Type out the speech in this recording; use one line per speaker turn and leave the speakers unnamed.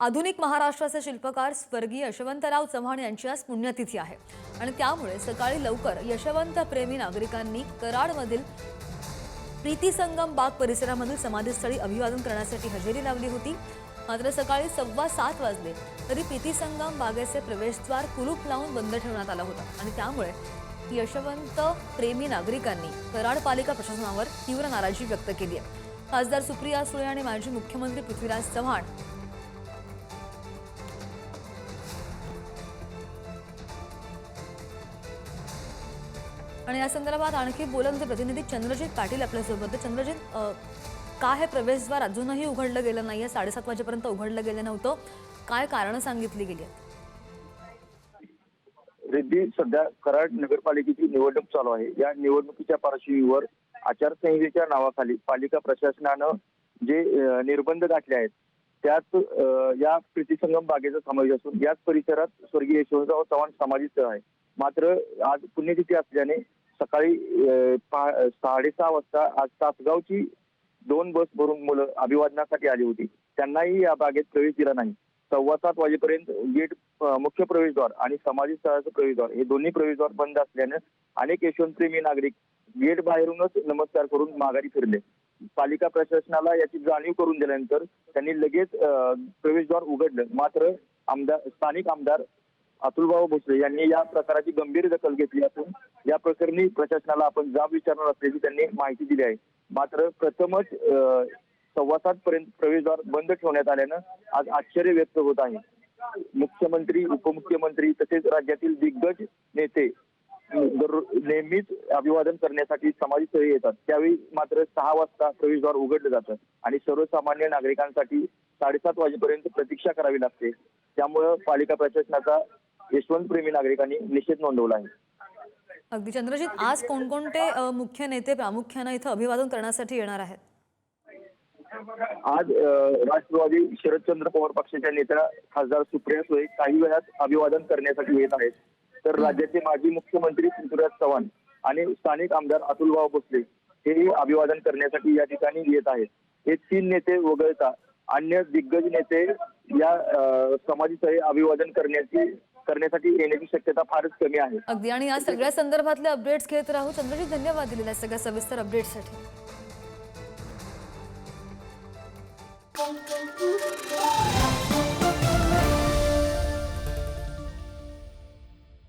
आधुनिक महाराष्ट्राचे शिल्पकार स्वर्गीय यशवंतराव चव्हाण यांची आज पुण्यतिथी आहे. आणि त्यामुळे सकाळी लवकर यशवंत प्रेमी नागरिकांनी कराडमधील प्रीती संगम बाग परिसरामधील समाधीस्थळी अभिवादन करण्यासाठी हजेरी लावली होती. मात्र सकाळी सव्वा सात वाजले तरी प्रीती संगम बागेचे प्रवेशद्वार कुलूप लावून बंद ठेवण्यात आला होता. आणि त्यामुळे यशवंत प्रेमी नागरिकांनी कराड पालिका प्रशासनावर तीव्र नाराजी व्यक्त केली आहे. खासदार सुप्रिया सुळे आणि माजी मुख्यमंत्री पृथ्वीराज चव्हाण आणि या संदर्भात आणखी बोलत प्रतिनिधी चंद्रजित पाटील आपल्यासोबत चंद्रजित अ, का हे प्रवेशद्वार अजूनही उघडलं गेलं नाहीये साडेसात वाजेपर्यंत उघडलं गेलं नव्हतं. काय कारण सांगितली गेली आहेत?
रिद्धी सध्या कराड नगरपालिकेची निवडणूक चालू आहे. या निवडणुकीच्या पार्श्वभूमीवर आचारसंहितेच्या नावाखाली पालिका प्रशासनानं जे निर्बंध घातले आहेत त्यात या प्रीतीसंगम बागेचा समावेश असून याच परिसरात स्वर्गीय यशवंतराव चव्हाण समाधी स्थळ आहे. मात्र आज पुण्यतिथी असल्याने सकाळी साडेसहा वाजता आज तासगावची दोन बस भरून मुलं अभिवादनासाठी आली होती. त्यांनाही या बागेत प्रवेश दिला नाही. सव्वा सात वाजेपर्यंत गेट मुख्य प्रवेशद्वार आणि समाधी स्थळाचं प्रवेशद्वार हे दोन्ही प्रवेशद्वार बंद असल्यानं अनेक यशवंतप्रेमी नागरिक गेट बाहेरूनच नमस्कार करून माघारी फिरले. पालिका प्रशासनाला याची जाणीव करून दिल्यानंतर त्यांनी लगेच प्रवेशद्वार उघडलं. मात्र आमदार स्थानिक आमदार अतुलभाऊ भोसले यांनी या प्रकाराची गंभीर दखल घेतली असून या प्रकरणी प्रशासनाला आपण जाब विचारणार असल्याची त्यांनी माहिती दिली आहे. मात्र प्रथमच सव्वा सात पर्यंत प्रवेशद्वार बंद ठेवण्यात आल्यानं आज आश्चर्य व्यक्त होत आहे. मुख्यमंत्री उपमुख्यमंत्री तसेच राज्यातील दिग्गज नेते नेहमीच अभिवादन करण्यासाठी समाधीस्थळी येतात. त्यावेळी मात्र सहा वाजता प्रवेशद्वार उघडलं जातं आणि सर्वसामान्य नागरिकांसाठी साडेसात वाजेपर्यंत प्रतीक्षा करावी लागते. त्यामुळं पालिका प्रशासनाचा यशवंत प्रेमी नागरिकांनी निषेध नोंदवला आहे.
अगदी चंद्रजित आज कोणकोणते मुख्य नेते प्रामुख्यानं इथं अभिवादन करण्यासाठी येणार आहेत?
आज राष्ट्रवादी शरदचंद्र पवार पक्षाच्या नेत्या खासदार सुप्रिया सुळे काही वेळात अभिवादन करण्यासाठी येत आहेत. तर राज्याचे माजी मुख्यमंत्री पृथ्वीराज चव्हाण आणि स्थानिक आमदार अतुलभाऊ भोसले हे अभिवादन करण्यासाठी या ठिकाणी येत आहेत. हे तीन नेते वगळता अन्य दिग्गज नेते या समाधीस्थळी अभिवादन करण्याची करण्यासाठी येण्याची शक्यता फारच कमी आहे.
अगदी. आणि या सगळ्या संदर्भातले अपडेट्स घेत राहू. चंद्रजी धन्यवाद दिलेल्या सगळ्या सविस्तर अपडेटसाठी